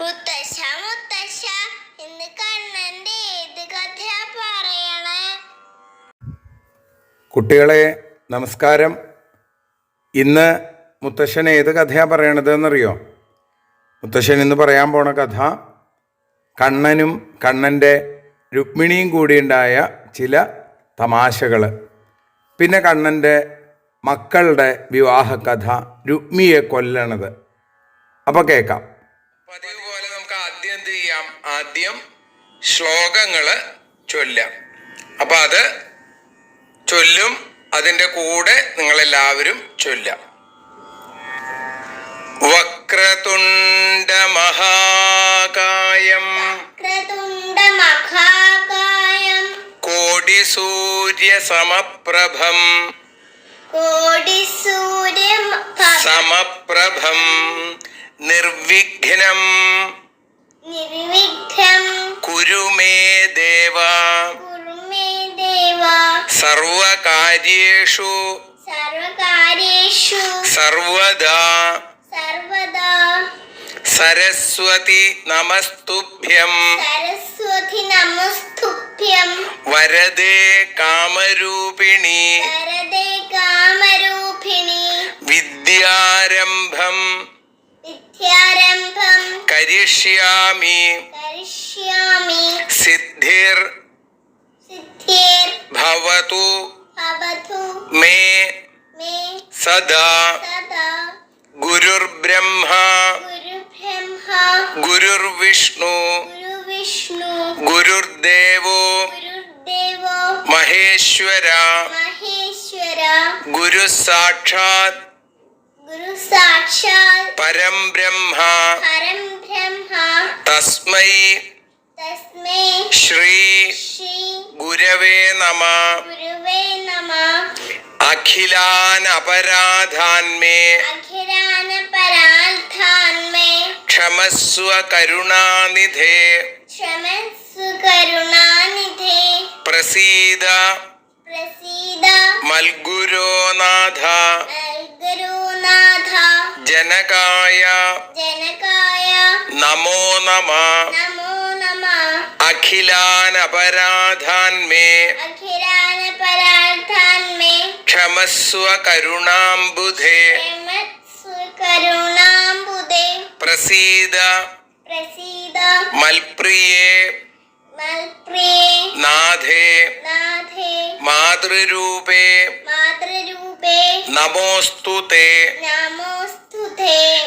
മുത്തശ്ശ മുത്തശ്ശ ഇന്ന് കണ്ണന്റെ ഏത് കഥയാ പറയണേ? കുട്ടികളെ നമസ്കാരം. ഇന്ന് മുത്തശ്ശൻ ഏത് കഥയാണ് പറയണത് എന്നറിയോ മുത്തശ്ശൻ ഇന്ന് പറയാൻ പോണ കഥ കണ്ണനും കണ്ണന്റെ രുക്മിണിയും കൂടിയുണ്ടായ ചില തമാശകൾ പിന്നെ കണ്ണന്റെ മക്കളുടെ വിവാഹ കഥ രുക്മിയെ കൊല്ലണത്. അപ്പോൾ കേൾക്കാം. ചെയ്യാം ആദ്യം ശ്ലോകങ്ങൾ ചൊല്ലാം. അപ്പം അത് ചൊല്ലും അതിന്റെ കൂടെ നിങ്ങളെല്ലാവരും ചൊല്ലാം. വക്രതുണ്ട മഹാകായം കോടി സൂര്യ സമപ്രഭം കോടി സൂര്യ സമപ്രഭം നിർവിഘ്നം നിർവിഘ്നം കുരു മേ ദേവ. സർവകാര്യേഷു. സർവകാര്യേഷു. സർവദാ. സർവദാ. സരസ്വതി നമസ്തുഭ്യം. സരസ്വതി നമസ്തുഭ്യം. വരദേ കാമരൂപിണി. വരദേ കാമരൂപിണി. വിദ്യാരംഭം കരിഷ്യാമി. സിദ്ധിർ ഭവതു ഭവതു മേ മേ സദാ സദാ ഗുരുർബ്രഹ്മ ഗുരുർവിഷ്ണു ഗുരുർദേവോ മഹേശ്വര മഹേശ്വര ഗുരു സാക്ഷാത് ഗുരു സാക്ഷാത് പരം ബ്രഹ്മ പരം ബ്രഹ്മ തസ്മൈ ശ്രീ ഗുരവേ നമ ഗുരുവേ നമ അഖിലാൻ അപരാധാൻമേ അഖിലാന പരാർത്ഥാന്മേ ക്ഷമസ്വ കരുണാനിധേ പ്രസീദ പ്രസീദ മൽഗുരോനാഥ ഗുരുനാഥ ജനകായ ജനകായ നമോ നമ. അഖിലാൻ അപരാധാൻമേ ക്ഷമസ്വ കരുണാംബുധേ. പ്രസീദ. പ്രസീദ. മൽപ്രിയേ. നാഥേ. മാതൃരൂപേ. നമോസ്തുതേ. നമോസ്തുതേ.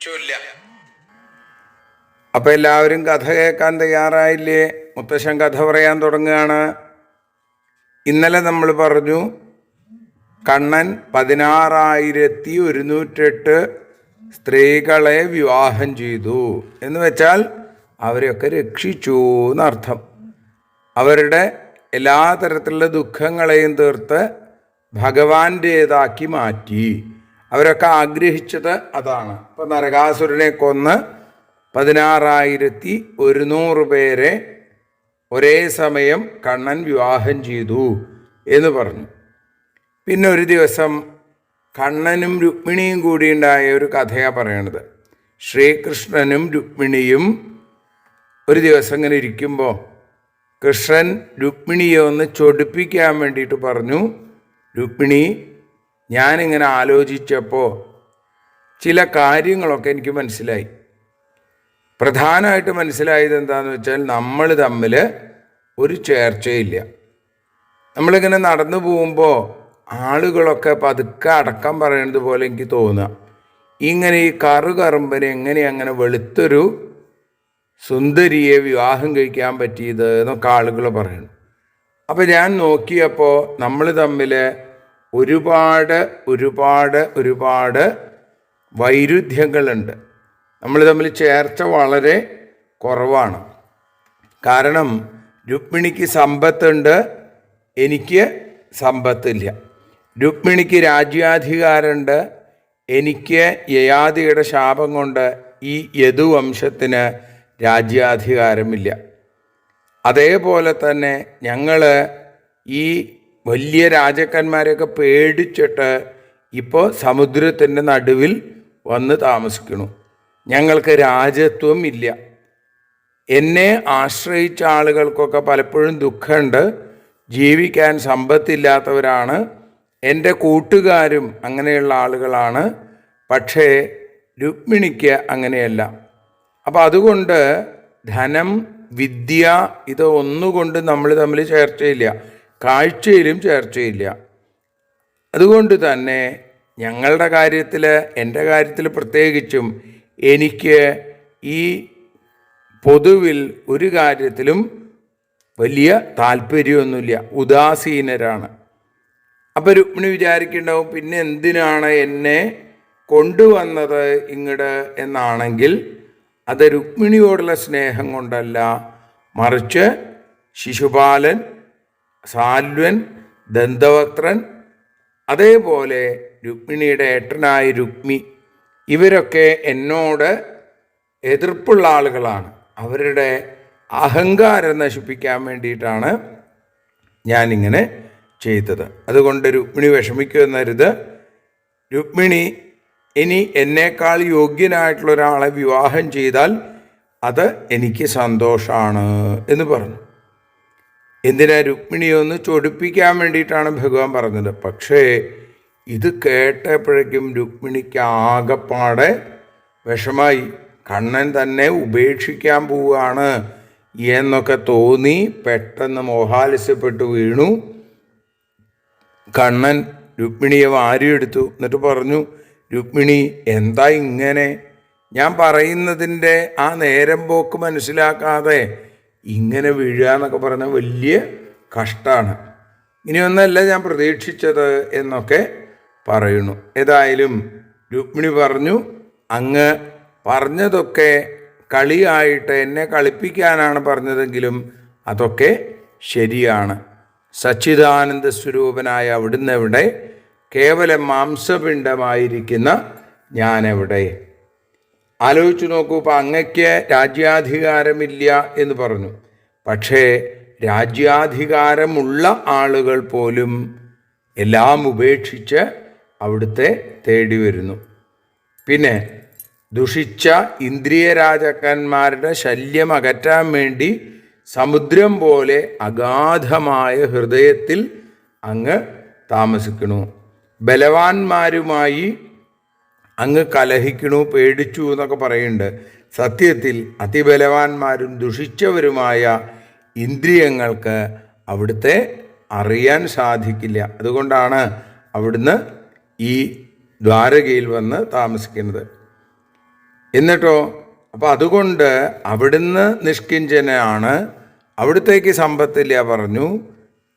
ചൊല്ല അപ്പൊ എല്ലാവരും കഥ കേൾക്കാൻ തയ്യാറായില്ലേ? മുത്തശ്ശൻ കഥ പറയാൻ തുടങ്ങുകയാണ്. ഇന്നലെ നമ്മൾ പറഞ്ഞു കണ്ണൻ പതിനാറായിരത്തി ഒരുന്നൂറ്റെട്ട് സ്ത്രീകളെ വിവാഹം ചെയ്തു. എന്ന് വെച്ചാൽ അവരെയൊക്കെ രക്ഷിച്ചു എന്നർത്ഥം. അവരുടെ എല്ലാ തരത്തിലുള്ള ദുഃഖങ്ങളെയും തീർത്ത് ഭഗവാന്റേതാക്കി മാറ്റി. അവരൊക്കെ ആഗ്രഹിച്ചത് അതാണ്. ഇപ്പം നരകാസുരനെ കൊന്ന് പതിനാറായിരത്തി ഒരുന്നൂറ് പേരെ ഒരേ സമയം കണ്ണൻ വിവാഹം ചെയ്തു എന്ന് പറഞ്ഞു. പിന്നെ ഒരു ദിവസം കണ്ണനും രുക്മിണിയും കൂടി ഉണ്ടായ ഒരു കഥയാണ് പറയണത്. ശ്രീകൃഷ്ണനും രുക്മിണിയും ഒരു ദിവസം ഇങ്ങനെ ഇരിക്കുമ്പോൾ കൃഷ്ണൻ രുക്മിണിയെ ഒന്ന് ചൊടിപ്പിക്കാൻ വേണ്ടിയിട്ട് പറഞ്ഞു. രുക്മിണി ഞാനിങ്ങനെ ആലോചിച്ചപ്പോൾ ചില കാര്യങ്ങളൊക്കെ എനിക്ക് മനസ്സിലായി. പ്രധാനമായിട്ട് മനസ്സിലായത് എന്താണെന്ന് വെച്ചാൽ നമ്മൾ തമ്മിൽ ഒരു ചേർച്ചയില്ല. നമ്മളിങ്ങനെ നടന്നു പോകുമ്പോൾ ആളുകളൊക്കെ പതുക്കെ അടക്കം പറയുന്നത് പോലെ എനിക്ക് തോന്നുക. ഇങ്ങനെ ഈ കറു കറുമ്പനെ എങ്ങനെ അങ്ങനെ വെളുത്തൊരു സുന്ദരിയെ വിവാഹം കഴിക്കാൻ പറ്റിയത് എന്നൊക്കെ ആളുകൾ പറയുന്നു അപ്പോൾ ഞാൻ നോക്കിയപ്പോൾ നമ്മൾ തമ്മിൽ ഒരുപാട് ഒരുപാട് ഒരുപാട് വൈരുദ്ധ്യങ്ങളുണ്ട്. നമ്മൾ തമ്മിൽ ചേർച്ച വളരെ കുറവാണ്. കാരണം രുക്മിണിക്ക് സമ്പത്തുണ്ട് എനിക്ക് സമ്പത്തില്ല. രുക്മിണിക്ക് രാജ്യാധികാരമുണ്ട് എനിക്ക് യയാതിയുടെ ശാപം കൊണ്ട് ഈ യദുവംശത്തിന് രാജ്യാധികാരമില്ല. അതേപോലെ തന്നെ ഞങ്ങൾ ഈ വലിയ രാജാക്കന്മാരെയൊക്കെ പേടിച്ചിട്ട് ഇപ്പോൾ സമുദ്രത്തിന്റെ നടുവിൽ വന്ന് താമസിക്കണു ഞങ്ങൾക്ക് രാജ്യത്വം ഇല്ല. എന്നെ ആശ്രയിച്ച ആളുകൾക്കൊക്കെ പലപ്പോഴും ദുഃഖമുണ്ട്. ജീവിക്കാൻ സമ്പത്തില്ലാത്തവരാണ്. എന്റെ കൂട്ടുകാരും അങ്ങനെയുള്ള ആളുകളാണ്. പക്ഷേ രുക്മിണിക്ക് അങ്ങനെയല്ല. അപ്പം അതുകൊണ്ട് ധനം വിദ്യ ഇത് ഒന്നുകൊണ്ട് നമ്മൾ തമ്മിൽ ചേർച്ചയില്ല. കാഴ്ചയിലും ചേർച്ചയില്ല. അതുകൊണ്ട് തന്നെ ഞങ്ങളുടെ കാര്യത്തിൽ എന്റെ കാര്യത്തിൽ പ്രത്യേകിച്ചും എനിക്ക് ഈ പൊതുവിൽ ഒരു കാര്യത്തിലും വലിയ താല്പര്യമൊന്നുമില്ല. ഉദാസീനരാണ്. അപ്പോൾ രുക്മിണി വിചാരിക്കുന്നുണ്ടാവും പിന്നെ എന്തിനാണ് എന്നെ കൊണ്ടുവന്നത് ഇങ്ങട്? എന്നാണെങ്കിൽ അത് രുക്മിണിയോടുള്ള സ്നേഹം കൊണ്ടല്ല മറിച്ച് ശിശുപാലൻ സാൽവൻ ദന്തവക്ത്രൻ അതേപോലെ രുക്മിണിയുടെ ഏട്ടനായ രുക്മി. ഇവരൊക്കെ എന്നോട് എതിർപ്പുള്ള ആളുകളാണ്. അവരുടെ അഹങ്കാരം നശിപ്പിക്കാൻ വേണ്ടിയിട്ടാണ് ഞാനിങ്ങനെ ചെയ്തത്. അതുകൊണ്ട് രുക്മിണി വിഷമിക്കുന്നരുത് രുക്മിണി ഇനി എന്നേക്കാൾ യോഗ്യനായിട്ടുള്ള ഒരാളെ വിവാഹം ചെയ്താൽ അത് എനിക്ക് സന്തോഷമാണ് എന്ന് പറഞ്ഞു. എന്തിനാ രുക്മിണിയെ ഒന്ന് ചൊടിപ്പിക്കാൻ വേണ്ടിയിട്ടാണ് ഭഗവാൻ പറഞ്ഞത്? പക്ഷേ ഇത് കേട്ടപ്പോഴേക്കും രുക്മിണിക്ക് ആകപ്പാടെ വിഷമായി. കണ്ണൻ തന്നെ ഉപേക്ഷിക്കാൻ പോവുകയാണ് എന്നൊക്കെ തോന്നി പെട്ടെന്ന് മോഹാലസ്യപ്പെട്ടു വീണു. കണ്ണൻ രുക്മിണിയെ വാരിയെടുത്തു. എന്നിട്ട് പറഞ്ഞു രുക്മിണി എന്താ ഇങ്ങനെ? ഞാൻ പറയുന്നതിന്റെ ആ നേരം പോക്ക് മനസ്സിലാക്കാതെ ഇങ്ങനെ വീഴുക എന്നൊക്കെ പറഞ്ഞ വലിയ കഷ്ടമാണ് ഇനിയൊന്നല്ല ഞാൻ പ്രതീക്ഷിച്ചത് എന്നൊക്കെ പറയുന്നു. ഏതായാലും രുക്മിണി പറഞ്ഞു അങ്ങ് പറഞ്ഞതൊക്കെ കളിയായിട്ട് എന്നെ കളിപ്പിക്കാനാണ് പറഞ്ഞതെങ്കിലും അതൊക്കെ ശരിയാണ്. സച്ചിദാനന്ദ സ്വരൂപനായ അവിടുന്ന് എവിടെ? കേവലം മാംസപിണ്ഡമായിരിക്കുന്ന ഞാനെവിടെ? ആലോചിച്ചു നോക്കൂ ഇപ്പം അങ്ങയ്ക്ക് രാജ്യാധികാരമില്ല എന്ന് പറഞ്ഞു. പക്ഷേ രാജ്യാധികാരമുള്ള ആളുകൾ പോലും എല്ലാം ഉപേക്ഷിച്ച് അവിടുത്തെ തേടി വരുന്നു. പിന്നെ ദുഷിച്ച ഇന്ദ്രിയ രാജാക്കന്മാരുടെ ശല്യം അകറ്റാൻ വേണ്ടി സമുദ്രം പോലെ അഗാധമായ ഹൃദയത്തിൽ അങ്ങ് താമസിക്കണു ബലവാന്മാരുമായി അങ്ങ് കലഹിക്കണു പേടിച്ചു എന്നൊക്കെ പറയുന്നുണ്ട്. സത്യത്തിൽ അതിബലവാന്മാരും ദുഷിച്ചവരുമായ ഇന്ദ്രിയങ്ങൾക്ക് അവിടുത്തെ അറിയാൻ സാധിക്കില്ല. അതുകൊണ്ടാണ് അവിടുന്ന് ഈ ദ്വാരകയിൽ വന്ന് താമസിക്കുന്നത്. എന്നിട്ടോ അപ്പോൾ അതുകൊണ്ട് അവിടുന്ന് നിഷ്കിഞ്ചനാണ് അവിടുത്തേക്ക് സമ്പത്തില്ല പറഞ്ഞു.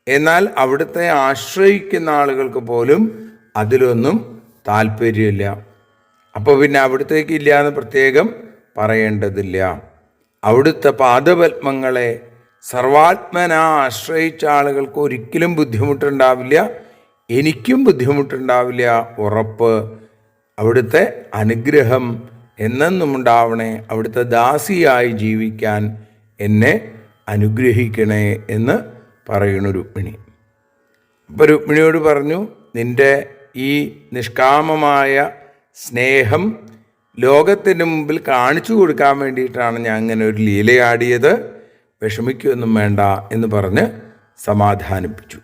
എന്നാൽ അവിടുത്തെ ആശ്രയിക്കുന്ന ആളുകൾക്ക് പോലും അതിലൊന്നും താല്പര്യമില്ല. അപ്പോൾ പിന്നെ അവിടുത്തേക്ക് ഇല്ല എന്ന് പ്രത്യേകം പറയേണ്ടതില്ല. അവിടുത്തെ പാദപത്മങ്ങളെ സർവാത്മന ആശ്രയിച്ച ആളുകൾക്ക് ഒരിക്കലും ബുദ്ധിമുട്ടുണ്ടാവില്ല. എനിക്കും ബുദ്ധിമുട്ടുണ്ടാവില്ല ഉറപ്പ്. അവിടുത്തെ അനുഗ്രഹം എന്നെന്നും ഉണ്ടാവണേ അവിടുത്തെ ദാസിയായി ജീവിക്കാൻ എന്നെ അനുഗ്രഹിക്കണേ എന്ന് പറയുന്നു രുക്മിണി. അപ്പോൾ രുക്മിണിയോട് പറഞ്ഞു നിന്റെ ഈ നിഷ്കാമമായ സ്നേഹം ലോകത്തിന് മുമ്പിൽ കാണിച്ചു കൊടുക്കാൻ വേണ്ടിയിട്ടാണ് ഞാൻ അങ്ങനെ ഒരു ലീലയാടിയത് വിഷമിക്കുകയൊന്നും വേണ്ട എന്ന് പറഞ്ഞ് സമാധാനിപ്പിച്ചു.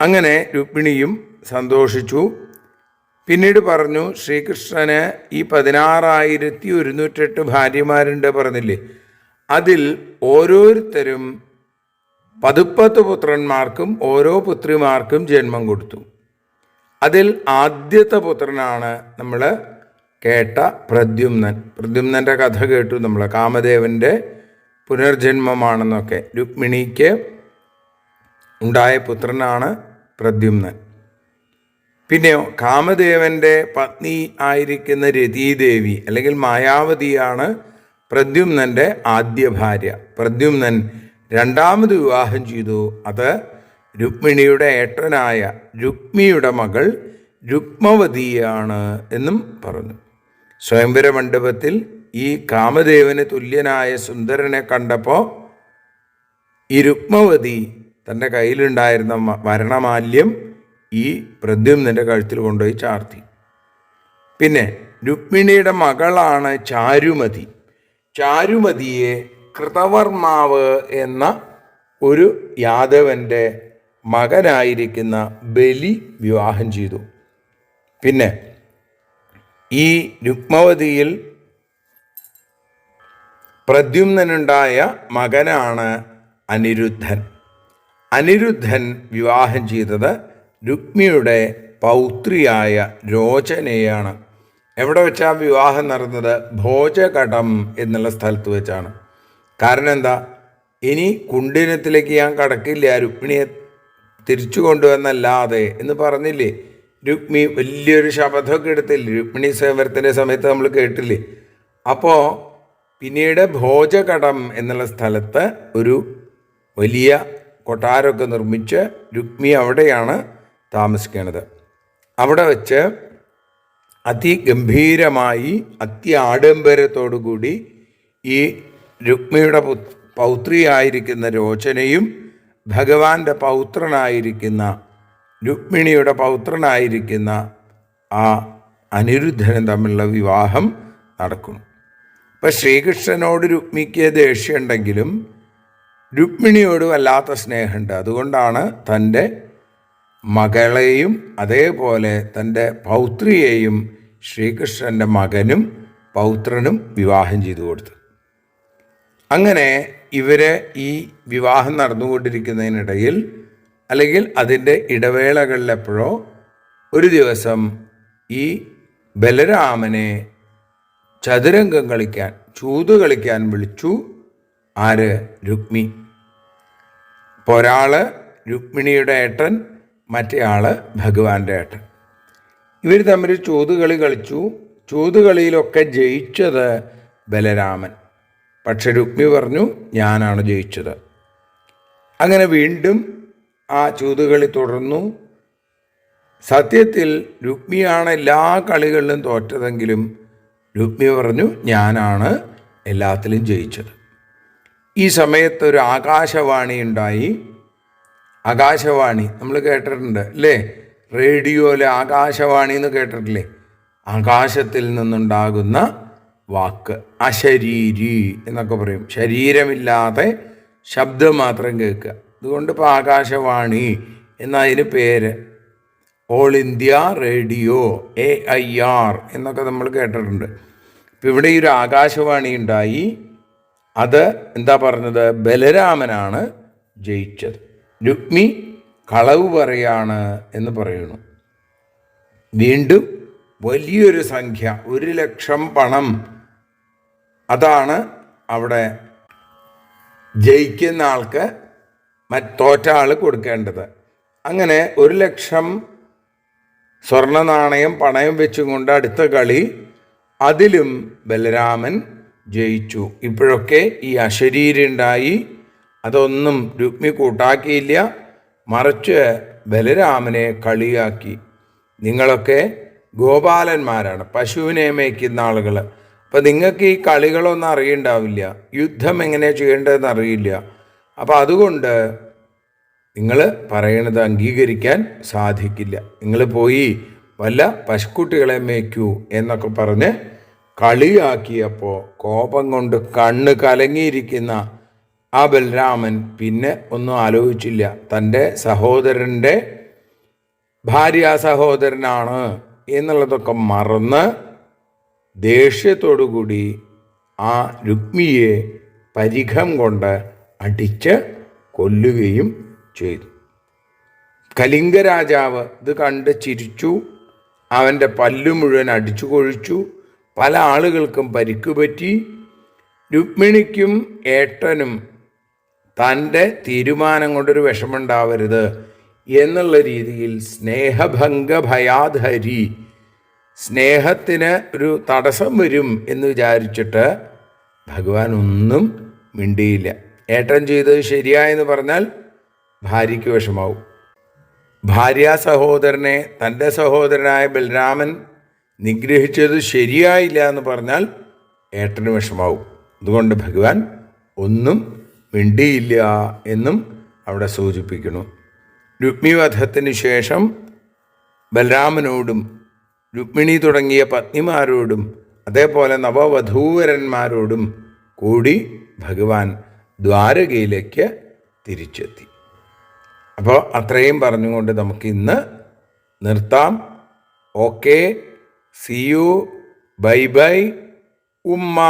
അങ്ങനെ രുക്മിണിയും സന്തോഷിച്ചു. പിന്നീട് പറഞ്ഞു ശ്രീകൃഷ്ണന് ഈ പതിനാറായിരത്തി ഒരുന്നൂറ്റെട്ട് ഭാര്യമാരുണ്ട് പറഞ്ഞില്ലേ? അതിൽ ഓരോരുത്തരും പതുപ്പത്ത് പുത്രന്മാർക്കും ഓരോ പുത്രിമാർക്കും ജന്മം കൊടുത്തു. അതിൽ ആദ്യത്തെ പുത്രനാണ് നമ്മൾ കേട്ട പ്രദ്യുമ്നൻ. പ്രദ്യുമ്നന്റെ കഥ കേട്ടു നമ്മൾ കാമദേവന്റെ പുനർജന്മമാണെന്നൊക്കെ. രുക്മിണിക്ക് ഉണ്ടായ പുത്രനാണ് പ്രദ്യുമ്നൻ. പിന്നെയോ കാമദേവന്റെ പത്നി ആയിരിക്കുന്ന രതീദേവി അല്ലെങ്കിൽ മായാവതിയാണ് പ്രദ്യുമ്നന്റെ ആദ്യ ഭാര്യ. പ്രദ്യുമ്നൻ രണ്ടാമത് വിവാഹം ചെയ്തു. അത് രുക്മിണിയുടെ ഏട്ടനായ രുക്മിയുടെ മകൾ രുക്മവതിയാണ് എന്നും പറഞ്ഞു. സ്വയംവര മണ്ഡപത്തിൽ ഈ കാമദേവന് തുല്യനായ സുന്ദരനെ കണ്ടപ്പോൾ ഈ രുക്മവതി തന്റെ കയ്യിലുണ്ടായിരുന്ന വരണമാല്യം ഈ പ്രദ്യുമ്നന്റെ കഴുത്തിൽ കൊണ്ടുപോയി ചാർത്തി. പിന്നെ രുക്മിണിയുടെ മകളാണ് ചാരുമതി. ചാരുമതിയെ കൃതവർമാവ് എന്ന ഒരു യാദവന്റെ മകനായിരിക്കുന്ന ബലി വിവാഹം ചെയ്തു. പിന്നെ ഈ രുക്മവതിയിൽ പ്രദ്യുമ്നനുണ്ടായ മകനാണ് അനിരുദ്ധൻ. അനിരുദ്ധൻ വിവാഹം ചെയ്തത് രുക്മിയുടെ പൗത്രിയായ രോചനയാണ്. എവിടെ വെച്ചാൽ വിവാഹം നടന്നത്? ഭോജകടം എന്നുള്ള സ്ഥലത്ത് വെച്ചാണ്. കാരണം എന്താ? ഇനി കുണ്ടിനത്തിലേക്ക് ഞാൻ കടക്കില്ല രുക്മിണിയെ തിരിച്ചു കൊണ്ടുവന്നല്ലാതെ എന്ന് പറഞ്ഞില്ലേ? രുക്മി വലിയൊരു ശപഥമൊക്കെ എടുത്തില്ലേ? രുക്മിണി സ്വയംവരത്തിന്റെ സമയത്ത് നമ്മൾ കേട്ടില്ലേ? അപ്പോൾ പിന്നീട് ഭോജകടം എന്നുള്ള സ്ഥലത്ത് ഒരു വലിയ കൊട്ടാരമൊക്കെ നിർമ്മിച്ച് രുക്മി അവിടെയാണ് താമസിക്കുന്നത് അവിടെ വെച്ച് അതിഗംഭീരമായി അത്യാഡംബരത്തോടു കൂടി ഈ രുക്മിയുടെ പൗത്രിയായിരിക്കുന്ന രോചനയും ഭഗവാന്റെ പൗത്രനായിരിക്കുന്ന രുക്മിണിയുടെ പൗത്രനായിരിക്കുന്ന ആ അനിരുദ്ധനും തമ്മിലുള്ള വിവാഹം നടക്കുന്നു. ഇപ്പം ശ്രീകൃഷ്ണനോട് രുക്മിക്ക് ദേഷ്യമുണ്ടെങ്കിലും രുക്മിണിയോട് വല്ലാത്ത സ്നേഹമുണ്ട്. അതുകൊണ്ടാണ് തന്റെ മകളെയും അതേപോലെ തന്റെ പൗത്രിയെയും ശ്രീകൃഷ്ണന്റെ മകനും പൗത്രനും വിവാഹം ചെയ്തു കൊടുത്തു അങ്ങനെ ഇവർ ഈ വിവാഹം നടന്നുകൊണ്ടിരിക്കുന്നതിനിടയിൽ അല്ലെങ്കിൽ അതിന്റെ ഇടവേളകളിലെപ്പോഴോ ഒരു ദിവസം ഈ ബലരാമനെ ചതുരംഗം കളിക്കാൻ ചൂത് കളിക്കാൻ വിളിച്ചു ആര്? രുക്മി. ഒരാൾ രുക്മിണിയുടെ ഏട്ടൻ മറ്റേയാൾ ഭഗവാന്റെ ഏട്ടൻ. ഇവർ തമ്മിൽ ചൂതുകളി കളിച്ചു. ചൂതുകളിയിലൊക്കെ ജയിച്ചത് ബലരാമൻ. പക്ഷെ രുക്മി പറഞ്ഞു ഞാനാണ് ജയിച്ചത്. അങ്ങനെ വീണ്ടും ആ ചൂതുകളി തുടർന്നു. സത്യത്തിൽ രുക്മിയാണ് എല്ലാ കളികളിലും തോറ്റതെങ്കിലും രുക്മി പറഞ്ഞു ഞാനാണ് എല്ലാത്തിലും ജയിച്ചത്. ഈ സമയത്ത് ഒരു ആകാശവാണി ഉണ്ടായി. ആകാശവാണി നമ്മൾ കേട്ടിട്ടുണ്ട് അല്ലേ? റേഡിയോയിലെ ആകാശവാണി എന്ന് കേട്ടിട്ടില്ലേ? ആകാശത്തിൽ നിന്നുണ്ടാകുന്ന വാക്ക്. അശരീരി എന്നൊക്കെ പറയും. ശരീരമില്ലാതെ ശബ്ദം മാത്രം കേൾക്കുക. അതുകൊണ്ട് ഇപ്പോൾ ആകാശവാണി എന്നതിന് പേര്. All India radio A I R എന്നൊക്കെ നമ്മൾ കേട്ടിട്ടുണ്ട്. ഇപ്പം ഇവിടെ ഈ ഒരു ആകാശവാണി ഉണ്ടായി. അത് എന്താ പറഞ്ഞത്? ബലരാമനാണ് ജയിച്ചത്. രുക്മി കളവ് പറയാണ് എന്ന് പറയുന്നു. വീണ്ടും വലിയൊരു സംഖ്യ. ഒരു ലക്ഷം പണം അതാണ് അവിടെ ജയിക്കുന്ന ആൾക്ക് മറ്റോറ്റ ആൾ കൊടുക്കേണ്ടത്. അങ്ങനെ ഒരു ലക്ഷം സ്വർണ നാണയം പണയം വെച്ചുകൊണ്ട് അടുത്ത കളി അതിലും ബലരാമൻ ജയിച്ചു. ഇപ്പോഴൊക്കെ ഈ അശരീരുണ്ടായി അതൊന്നും രുക്മി കൂട്ടാക്കിയില്ല. മറിച്ച് ബലരാമനെ കളിയാക്കി. നിങ്ങളൊക്കെ ഗോപാലന്മാരാണ് പശുവിനെ മേയ്ക്കുന്ന ആളുകൾ അപ്പം നിങ്ങൾക്ക് ഈ കളികളൊന്നും അറിയണ്ടാവില്ല. യുദ്ധം എങ്ങനെ ചെയ്യേണ്ടതെന്ന് അറിയില്ല. അപ്പം അതുകൊണ്ട് നിങ്ങൾ പറയണത് അംഗീകരിക്കാൻ സാധിക്കില്ല. നിങ്ങൾ പോയി വല്ല പശുക്കുട്ടികളെ മേയ്ക്കൂ എന്നൊക്കെ പറഞ്ഞ് കളിയാക്കിയപ്പോൾ കോപം കൊണ്ട് കണ്ണ് കലങ്ങിയിരിക്കുന്ന ആ ബലരാമൻ പിന്നെ ഒന്നും ആലോചിച്ചില്ല. തന്റെ സഹോദരന്റെ ഭാര്യ സഹോദരനാണ് എന്നുള്ളതൊക്കെ മറന്ന് ദേഷ്യത്തോടുകൂടി ആ രുക്മിയെ പരിഘം കൊണ്ട് അടിച്ച് കൊല്ലുകയും ചെയ്തു. കലിംഗരാജാവ് ഇത് കണ്ട് ചിരിച്ചു അവന്റെ പല്ലു മുഴുവൻ അടിച്ചു കൊഴിച്ചു പല ആളുകൾക്കും പരിക്ക് പറ്റി. രുക്മിണിക്കും ഏട്ടനും തന്റെ തീരുമാനം കൊണ്ടൊരു വിഷമുണ്ടാവരുത് എന്നുള്ള രീതിയിൽ സ്നേഹഭംഗ ഭയാധരി സ്നേഹത്തിന് ഒരു തടസ്സം വരും എന്ന് വിചാരിച്ചിട്ട് ഭഗവാൻ ഒന്നും മിണ്ടിയില്ല. ഏട്ടൻ ചെയ്തത് ശരിയായെന്ന് പറഞ്ഞാൽ ഭാര്യയ്ക്ക് വിഷമാവും. ഭാര്യ സഹോദരനെ തന്റെ സഹോദരനായ ബലരാമൻ നിഗ്രഹിച്ചത് ശരിയായില്ല എന്ന് പറഞ്ഞാൽ ഏട്ടന് വിഷമാവും. അതുകൊണ്ട് ഭഗവാൻ ഒന്നും മിണ്ടിയില്ല എന്നും അവിടെ സൂചിപ്പിക്കുന്നു. രുക്മിവധത്തിന് ശേഷം ബലരാമനോടും രുക്മിണി തുടങ്ങിയ പത്നിമാരോടും അതേപോലെ നവവധൂവരന്മാരോടും കൂടി ഭഗവാൻ ദ്വാരകയിലേക്ക് തിരിച്ചെത്തി. അപ്പോൾ അത്രയും പറഞ്ഞുകൊണ്ട് നമുക്ക് ഇന്ന് നിർത്താം. Okay. See you bye bye ഉമ്മ.